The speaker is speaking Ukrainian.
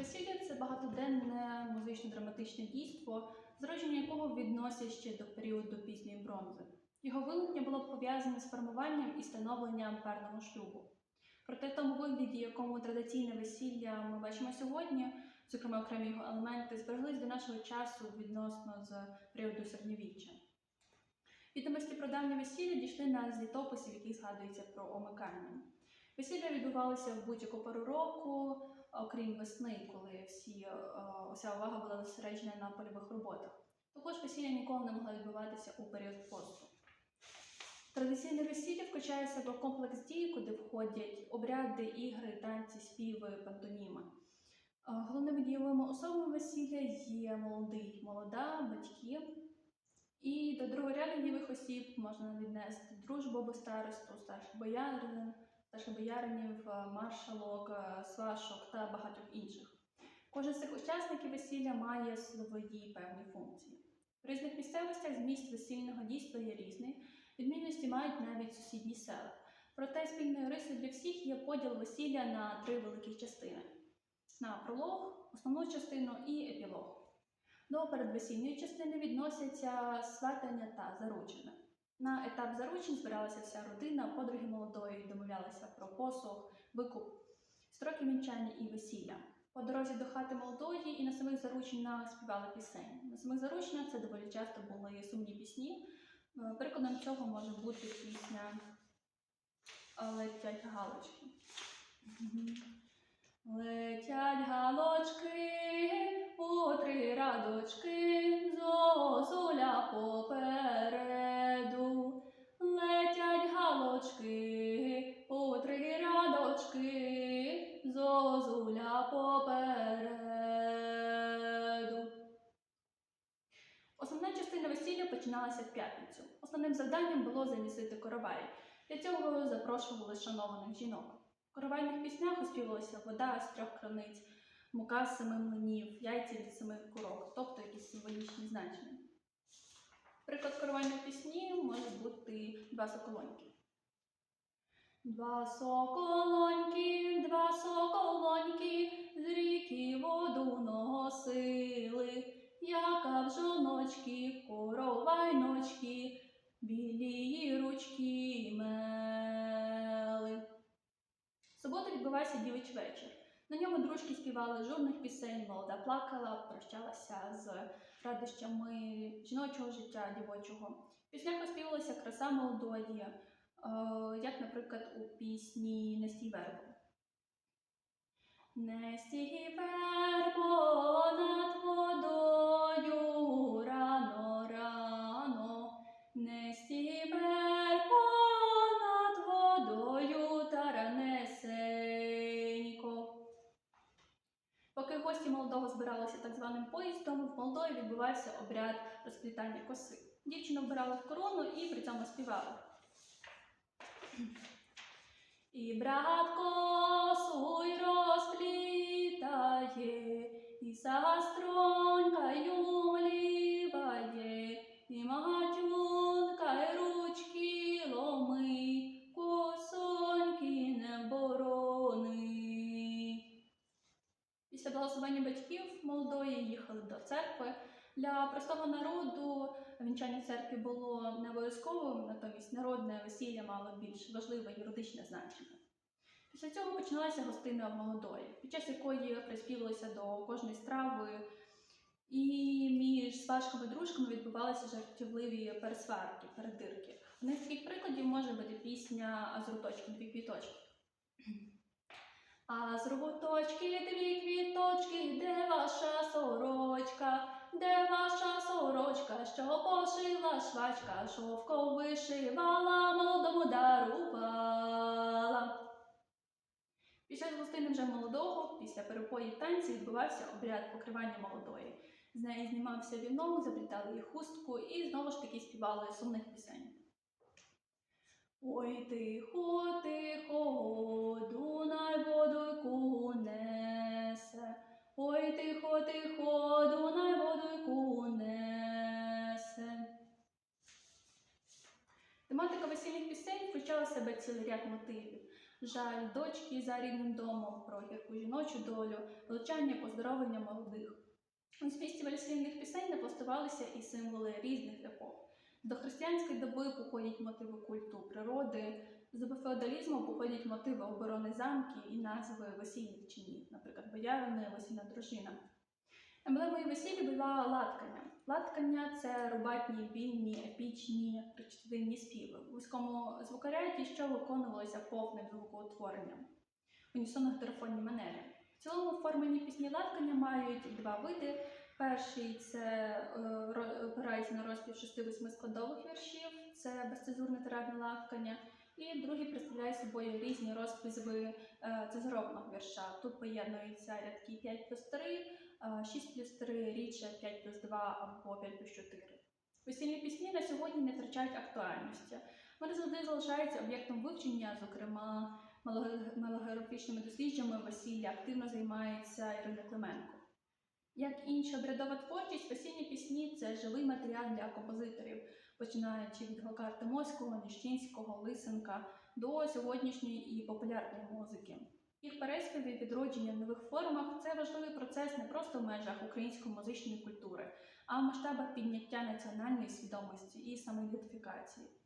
Весілля це багатоденне музично-драматичне дійство, зродження якого відносять ще до періоду пізньої бронзи. Його виникнення було пов'язане з формуванням і становленням певного шлюбу. Проте в тому вигляді, якому традиційне весілля ми бачимо сьогодні, зокрема окремі його елементи, збереглись до нашого часу відносно з періоду середньовіччя. Відомості про давнє весілля дійшли нас з літописів, в яких згадується про омикання. Весілля відбувалося в будь-яку пору року, окрім весни, коли всі, е, вся увага була зосереджена на польових роботах. Також весілля ніколи не могло відбуватися у період посту. Традиційне весілля включає в себе комплекс дій, куди входять обряди, ігри, танці, співи, пантоніми. Е, Головними дієвими особами весілля є молодий, молода, батьки. І до другорядних дієвих осіб можна віднести дружбу або старосту, старших боярин, старших бояринів, е, маршалок, свашок та багатьох інших. Кожен з цих учасників весілля має свої певні функції. В різних місцевостях зміст весільного дійства є різний, відмінності мають навіть сусідні села. Проте спільною рисою для всіх є поділ весілля на три великі частини: на пролог, основну частину і епілог. До передвесільної частини відносяться сватання та заручини. На етап заручень збиралася вся родина, подруги молодої домовлялися про посух, викуп, строки вінчання і весілля. По дорозі до хати молодої і на самих заручинах співали пісень. На самих заручинах це доволі часто були сумні пісні. Е, Прикладом цього може бути пісня Летять галочки. Летять галочки три радочки, починалася в п'ятницю. Основним завданням було замісити коровай. Для цього запрошували шанованих жінок. В коровайних піснях оспівувалася вода з трьох краниць, мука з семи млинів, яйця від семи курок, тобто якісь символічні значення. Приклад коровайної пісні може бути два соколоньки. Два соколоньки, два соколоньки, з ріки воду носили, яка в жоночки, коровайночки, білії ручки мели. В суботу відбувався дівич вечір. На ньому дружки співали жодних пісень, молода плакала, прощалася з радощами жіночого життя, дівочого. Піснях оспівувалася краса молодої, е, як, наприклад, у пісні Нестій вербу. Нестій вербо Молодого збиралися так званим поїздом, в Молдові відбувався обряд розплітання коси. Дівчину вбирали в корону і при цьому співали. І брат косу й розплітає, і сестронька й мліває, і матюнка Для простого народу вінчання в церкві було не обов'язковим, натомість народне весілля мало більш важливе юридичне значення. Після цього починалася гостина молодої, під час якої приспівалося до кожної страви, і між сважками і дружками відбувалися жартівливі пересварки, передирки. Одним з таких прикладів може бути пісня «А з руточки дві квіточки. А з роботочки дві квіточки, де ваша сорочка, де ваша сорочка, що пошила швачка, шовком вишивала, молодому дарувала. Після гостини вже молодого, після перепоїв танці відбувався обряд покривання молодої. З неї знімався вінок, заплітали їй хустку і знову ж таки співали сумних пісень. Ой, тихо, тихо, Весільних пісень включала себе цілий ряд мотивів. жаль дочки за рідним домом, про гірку жіночу долю, влучання поздоровлення молодих. У змісті вельсійних пісень не постувалися і символи різних епох. До християнської доби походять мотиви культу природи, з феодалізму походять мотиви оборони замків і назви весільних чинів, наприклад, боярини, весільна дружина. Емблемою весілля була латкання. Латкання це рубатні, вільні, епічні, причтивинні співи у вузькому звукоряді, що виконувалося повним звукоутворенням в унісонно-графонній манері. В цілому формані пісні латкання мають два види. Перший це е, опирається на розпів шести-восьми складових віршів, це безцезурне тирадне латкання. І другий представляє собою різні розпізви е, цезурованого вірша. Тут поєднуються рядки 5 плюс 3, е, 6 плюс 3, рідше 5 плюс 2 або 5 плюс 4. Весільні пісні на сьогодні не втрачають актуальності. Вони завжди залишаються об'єктом вивчення, зокрема мелографічними дослідженнями весілля активно займається Ірина Клименко. Як інша обрядова творчість, весільні пісні це живий матеріал для композиторів, починаючи від Глока Артемовського, Ніщинського, Лисенка до сьогоднішньої і популярної музики. Їх переспіви, відродження в нових формах це важливий процес не просто в межах української музичної культури, а в масштабах підняття національної свідомості і самоідентифікації.